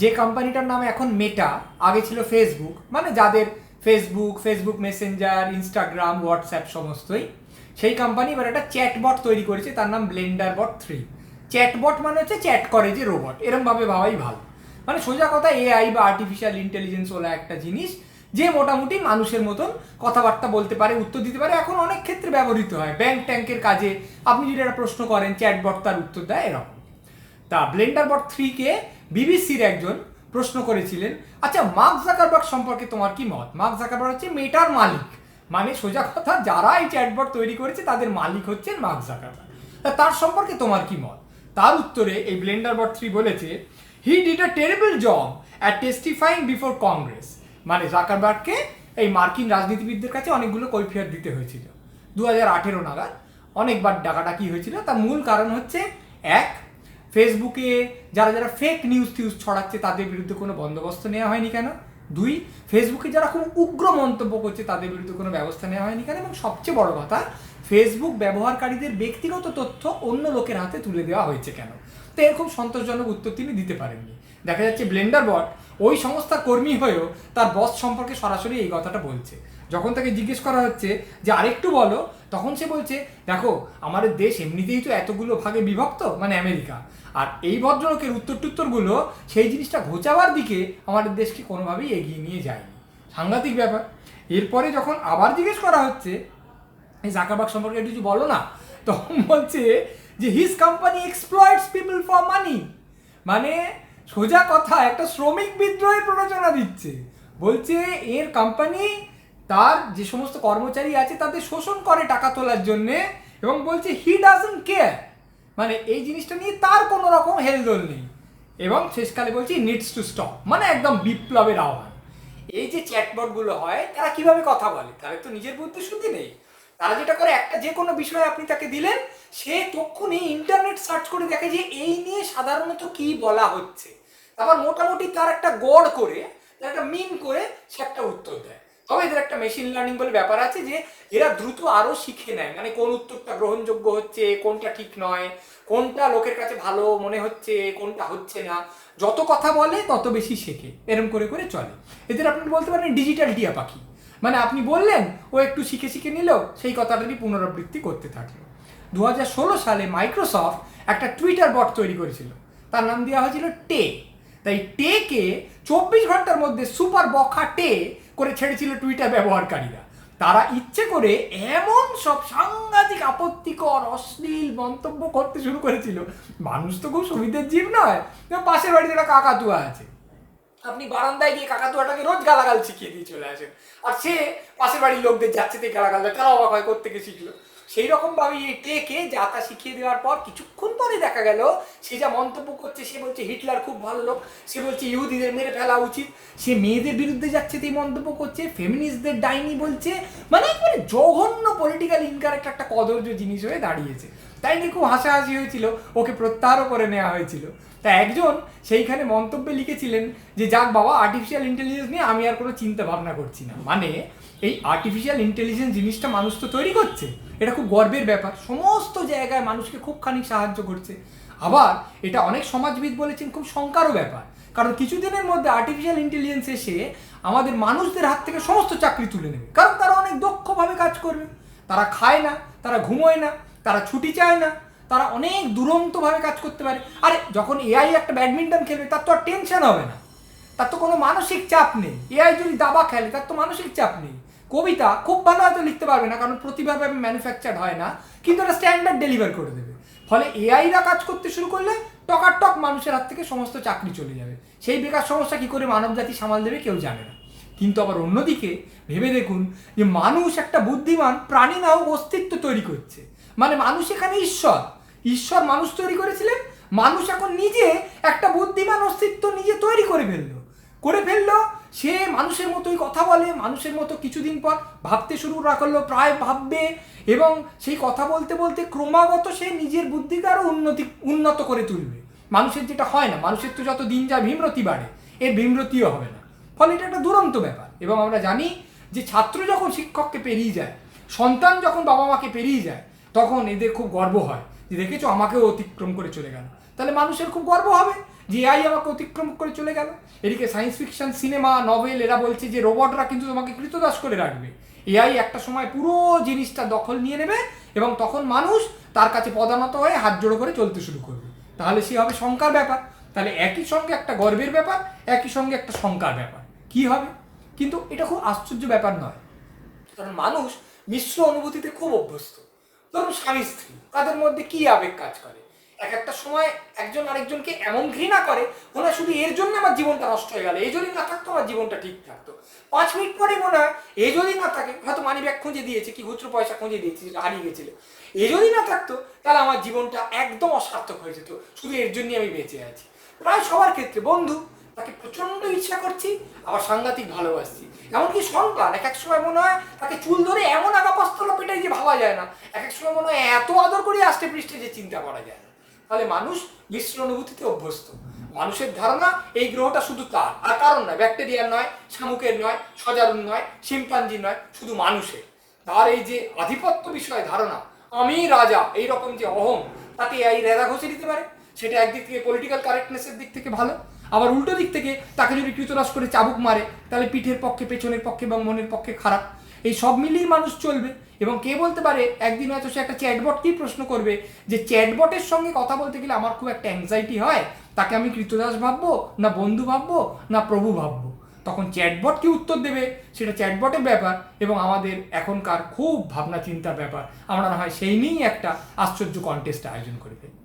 যে কোম্পানিটার নাম এখন মেটা আগে ছিল ফেসবুক মানে যাদের Facebook Facebook Messenger Instagram WhatsApp সমস্তই, সেই কোম্পানি এবার একটা চ্যাটবট তৈরি করেছে, তার নাম ব্লেন্ডার বট থ্রি চ্যাটবট মানে হচ্ছে চ্যাট করে যে রোবট এরমভাবে ভাবাই ভালো। মানে সোজা কথা এআই বা আর্টিফিশিয়াল ইন্টেলিজেন্স ওলা একটা জিনিস, যে মোটামুটি মানুষের মতন কথাবার্তা বলতে পারে, উত্তর দিতে পারে, এখন অনেক ক্ষেত্রে ব্যবহৃত হয়। ব্যাংক ট্যাঙ্কের কাজে আপনি যদি একটা প্রশ্ন করেন চ্যাটবট তার উত্তর দেয় এরকম। তা ব্লেন্ডার বট থ্রিকে বিবিসির একজন প্রশ্ন করেছিলেন আচ্ছা মার্ক জাকারবার্গ সম্পর্কে তোমার কি মত? মার্ক জাকারবার্গ হচ্ছে মেটার মালিক। মানে সোজা কথা, যারা এই চ্যাটবট তৈরি করেছে, তাদের মালিক হচ্ছেন মার্ক জাকারবার্গ। তার সম্পর্কে তোমার কি মত? তার উত্তরে এই ব্লেন্ডার বট থ্রি বলেছে he did a terrible job at testifying before Congress মানে জাকারবার্গকে এই মার্কিন রাজনীতিবিদদের কাছে অনেকগুলো কৈফিয়ত দিতে হয়েছিল। দু হাজার আঠেরো নাগাদ অনেকবার ডাকাডাকি হয়েছিল। তার মূল কারণ হচ্ছে, এক ফেসবুকে যারা যারা ফেক নিউজ টিউজ ছড়াচ্ছে তাদের বিরুদ্ধে কোনো বন্দোবস্ত নেওয়া হয়নি কেন? দুই ফেসবুকে যারা খুব উগ্র মন্তব্য করছে তাদের বিরুদ্ধে কোনো ব্যবস্থা নেওয়া হয়নি কেন? এবং সবচেয়ে বড় কথা ফেসবুক ব্যবহারকারীদের ব্যক্তিগত তথ্য অন্য লোকের হাতে তুলে দেওয়া হয়েছে কেন? তো এরকম সন্তোষজনক উত্তর তিনি দিতে পারেননি। দেখা যাচ্ছে ব্লেন্ডার বট ওই সংস্থার কর্মী হয়েও তার বস সম্পর্কে সরাসরি এই কথাটা বলছে। যখন তাকে জিজ্ঞেস করা হচ্ছে যে, আরেকটু বলো, তখন সে বলছে, দেখো, আমাদের দেশ এমনিতেই তো এতগুলো ভাগে বিভক্ত মানে আমেরিকা। আর এই ভদ্রলোকের উত্তর টুত্তরগুলো সেই জিনিসটা ঘোচাবার দিকে আমাদের দেশকে কোনোভাবেই এগিয়ে নিয়ে যায়নি। সাংঘাতিক ব্যাপার। এরপরে যখন আবার জিজ্ঞেস করা হচ্ছে, এই জাকারবাগ সম্পর্কে কিছু বলো না? তখন বলছে যে his company exploits people for money মানে সোজা কথা, একটা শ্রমিক বিদ্রোহের প্ররোচনা দিচ্ছে। বলছে, এর কোম্পানি তার যে সমস্ত কর্মচারী আছে তাদের শোষণ করে টাকা তোলার জন্যে এবং বলছে হি ডাজন্ট কেয়ার মানে এই জিনিসটা নিয়ে তার কোনো রকম হেলদোল নেই। এবং শেষকালে বলছি নিডস টু স্টপ মানে একদম বিপ্লবের আহ্বান। এই যে চ্যাটবটগুলো হয়, তারা কীভাবে কথা বলে? তাদের তো নিজের বুদ্ধি শুদ্ধি নেই। তারা যেটা করে, একটা যে কোনো বিষয়ে আপনি তাকে দিলেন, সে তক্ষুনি ইন্টারনেট সার্চ করে দেখে যে এই নিয়ে সাধারণত কি বলা হচ্ছে। তারপর মোটামুটি তার একটা গড় করে, তার একটা মিন করে, সে একটা উত্তর দেয়। তবে এদের একটা মেশিন লার্নিং বলে ব্যাপার আছে যে এরা দ্রুত আরও শিখে নেয়। মানে কোন উত্তরটা গ্রহণযোগ্য হচ্ছে, কোনটা ঠিক নয়, কোনটা লোকের কাছে ভালো মনে হচ্ছে, কোনটা হচ্ছে না। যত কথা বলে, তত বেশি শেখে। এরম করে করে চলে। এদের আপনি বলতে পারেন ডিজিটাল টিয়া পাখি। মানে আপনি বললেন, ও একটু শিখে শিখে নিল, সেই কথাটারই পুনরাবৃত্তি করতে থাকল দু সালে মাইক্রোসফট একটা টুইটার বট তৈরি করেছিল। তার নাম দেওয়া হয়েছিল টে তাই টেকে চব্বিশ ঘণ্টার মধ্যে সুপার বখা টে করে ছেড়েছিল টুইটার ব্যবহারকারীরা। তারা ইচ্ছে করে এমন সব সাংঘাতিক, আপত্তিকর, অশ্লীল মন্তব্য করতে শুরু করেছিল। মানুষ তো খুব সুবিধের জীব নয়। পাশের বাড়িতে একটা কাকাতুয়া আছে। আপনি বারান্দায় গিয়ে কাকাতুয়াটাকে রোজ গালাগাল শিখিয়ে দিয়ে চলে আসেন। আর সে পাশের বাড়ির লোকদের যাচ্ছে তে গালাগাল দেয় তারা অবাক হয় করতে গিয়ে শিখলো। সেই রকম ভাবে এই টেকে যা তা শিখিয়ে দেওয়ার পর কিছুক্ষণ পরে দেখা গেল, সে যা মন্তব্য করছে, সে বলছে, হিটলার খুব ভালো লোক। সে বলছে, ইহুদিদের মেরে ফেলা উচিত। সে মেয়েদের বিরুদ্ধে যাচ্ছে তাই মন্তব্য করছে, ফেমিনিস্টদের ডাইনি বলছে। মানে একবারে জঘন্য পলিটিক্যাল ইনকারেক্ট একটা কদর্য জিনিস হয়ে দাঁড়িয়েছে। তাই নিয়ে খুব হাসাহাসি হয়েছিল। ওকে প্রত্যাহারও করে নেওয়া হয়েছিল। তা একজন সেইখানে মন্তব্যে লিখেছিলেন যে, যাক বাবা আর্টিফিশিয়াল ইন্টেলিজেন্স নিয়ে আমি আর কোনো চিন্তা ভাবনা করছি না। মানে এই আর্টিফিশিয়াল ইন্টেলিজেন্স জিনিসটা মানুষ তো তৈরি করছে। এটা খুব গর্বের ব্যাপার। সমস্ত জায়গায় মানুষকে খুব খানিক সাহায্য করছে। আবার এটা অনেক সমাজবিদ বলেছেন, খুব শঙ্কারও ব্যাপার। কারণ কিছুদিনের মধ্যে আর্টিফিশিয়াল ইন্টেলিজেন্স এসে আমাদের মানুষদের হাত থেকে সমস্ত চাকরি তুলে নেবে। কারণ তারা অনেক দক্ষভাবে কাজ করবে। তারা খায় না, তারা ঘুমোয় না তারা ছুটি চায় না, তারা অনেক দুরন্তভাবে কাজ করতে পারে। আরে, যখন এআই একটা ব্যাডমিন্টন খেলবে, তার তো আর টেনশন হবে না। তার তো কোনো মানসিক চাপ নেই। এআই যদি দাবা খেলে, তার তো মানসিক চাপ নেই। কবিতা খুব ভালো হয়তো লিখতে পারবে না, কারণ প্রতিভাবে ম্যানুফ্যাকচার হয় না, কিন্তু একটা স্ট্যান্ডার্ড ডেলিভার করে দেবে। ফলে এআইরা কাজ করতে শুরু করলে টকাটক মানুষের হাত থেকে সমস্ত চাকরি চলে যাবে। সেই বেকার সমস্যা কি করে মানবজাতি সামাল দেবে কেউ জানে না। কিন্তু আবার অন্যদিকে ভেবে দেখুন যে মানুষ একটা বুদ্ধিমান প্রাণী না হোক অস্তিত্ব তৈরি করছে। মানে মানুষ এখানে ঈশ্বর। ঈশ্বর মানুষ তৈরি করেছিলেন, মানুষ এখন নিজে একটা বুদ্ধিমান অস্তিত্ব নিজে তৈরি করে ফেলল। করে ফেলল, সে মানুষের মতোই কথা বলে, মানুষের মতো কিছুদিন পর ভাবতে শুরু করা করল, প্রায় ভাববে এবং সেই কথা বলতে বলতে ক্রমাগত সে নিজের বুদ্ধিকে আরও উন্নতি, উন্নত করে তুলবে। মানুষের যেটা হয় না, মানুষের তো যত দিন যায় ভীমরতি বাড়ে, এর ভীমরতিও হবে না। ফলে এটা একটা দুরন্ত ব্যাপার এবং আমরা জানি যে ছাত্র যখন শিক্ষককে পেরিয়ে যায়, সন্তান যখন বাবা মাকে পেরিয়ে যায় তখন এদের খুব গর্ব হয় যে দেখেছ আমাকেও অতিক্রম করে চলে গেল। তাহলে মানুষের খুব গর্ব হবে যে এআই আমাকে অতিক্রম করে চলে গেল। এদিকে সায়েন্স ফিকশন সিনেমা নভেল এরা বলছে যে রোবটরা কিন্তু তোমাকে কৃতদাস করে রাখবে। এআই একটা সময় পুরো জিনিসটা দখল নিয়ে নেবে এবং তখন মানুষ তার কাছে পদানত হয়ে হাত জোড়ো করে চলতে শুরু করবে। তাহলে সে হবে শঙ্কার ব্যাপার। তাহলে একই সঙ্গে একটা গর্বের ব্যাপার, একই সঙ্গে একটা শঙ্কার ব্যাপার। কি হবে? কিন্তু এটা খুব আশ্চর্য ব্যাপার নয়। কারণ মানুষ মিশ্র অনুভূতিতে খুব অভ্যস্ত। ধরুন স্বামী স্ত্রী, তাদের মধ্যে কি আবেগ কাজ করে? এক একটা সময় একজন আরেকজনকে এমন ঘৃণা করে হয় শুধু এর জন্য আমার জীবনটা নষ্ট হয়ে গেল, এই যদি না থাকতো আমার জীবনটা ঠিক থাকতো। পাঁচ মিনিট পরে মনে হয়, এ যদি না থাকে, হয়তো মানি ব্যাগ খুঁজে দিয়েছে, কি খুচরো পয়সা খুঁজে দিয়েছে হারিয়ে গেছিল। এ যদি না থাকতো, তাহলে আমার জীবনটা একদম অসার্থক হয়ে যেত, শুধু এর জন্যই আমি বেঁচে আছি। প্রায় সবার ক্ষেত্রে, বন্ধু তাকে প্রচণ্ড ইচ্ছা করছি, আবার সাংঘাতিক ভালোবাসছি। এমনকি সন্তান এক এক সময় মনে হয় তাকে চুল ধরে এমন আগা পাস্তলা পেটাই যে ভাবা যায় না। এক এক সময় মনে হয় এত আদর করে আসতে পৃষ্ঠে যে চিন্তা করা যায় না। তাহলে মানুষ মিশ্র অনুভূতিতে অভ্যস্ত। মানুষের ধারণা এই গ্রহটা শুধু তার। আর কারণ নয় ব্যাকটেরিয়ার নয়, শামুকের নয়, সজারুর নয় শিম্পাঞ্জি নয়, শুধু মানুষের। তার এই যে আধিপত্য বিষয়ে ধারণা, আমি রাজা এই রকম যে অহম তাতে এই রেদা ঘষে দিতে পারে? সেটা একদিক থেকে পলিটিক্যাল কারেক্টনেসের দিক থেকে ভালো। আবার উল্টো দিক থেকে তাকে যদি কৃতরাস করে চাবুক মারে, তাহলে পিঠের পক্ষে, পেছনের পক্ষে এবং মনের পক্ষে খারাপ। এই সব মিলিয়ে মানুষ চলবে এবং কে বলতে পারে, একদিন হয়তো সে একটা চ্যাটবটকেই প্রশ্ন করবে যে চ্যাটবটের সঙ্গে কথা বলতে গেলে আমার খুব একটা অ্যাংজাইটি হয়, তাকে আমি কৃতদাস ভাববো না বন্ধু ভাববো না প্রভু ভাববো? তখন চ্যাটবট কি উত্তর দেবে? সেটা চ্যাটবটের ব্যাপার এবং আমাদের এখনকার খুব ভাবনা চিন্তার ব্যাপার। আমরা না হয় সেই নিয়েই একটা আশ্চর্য কন্টেস্ট আয়োজন করে ফেলি।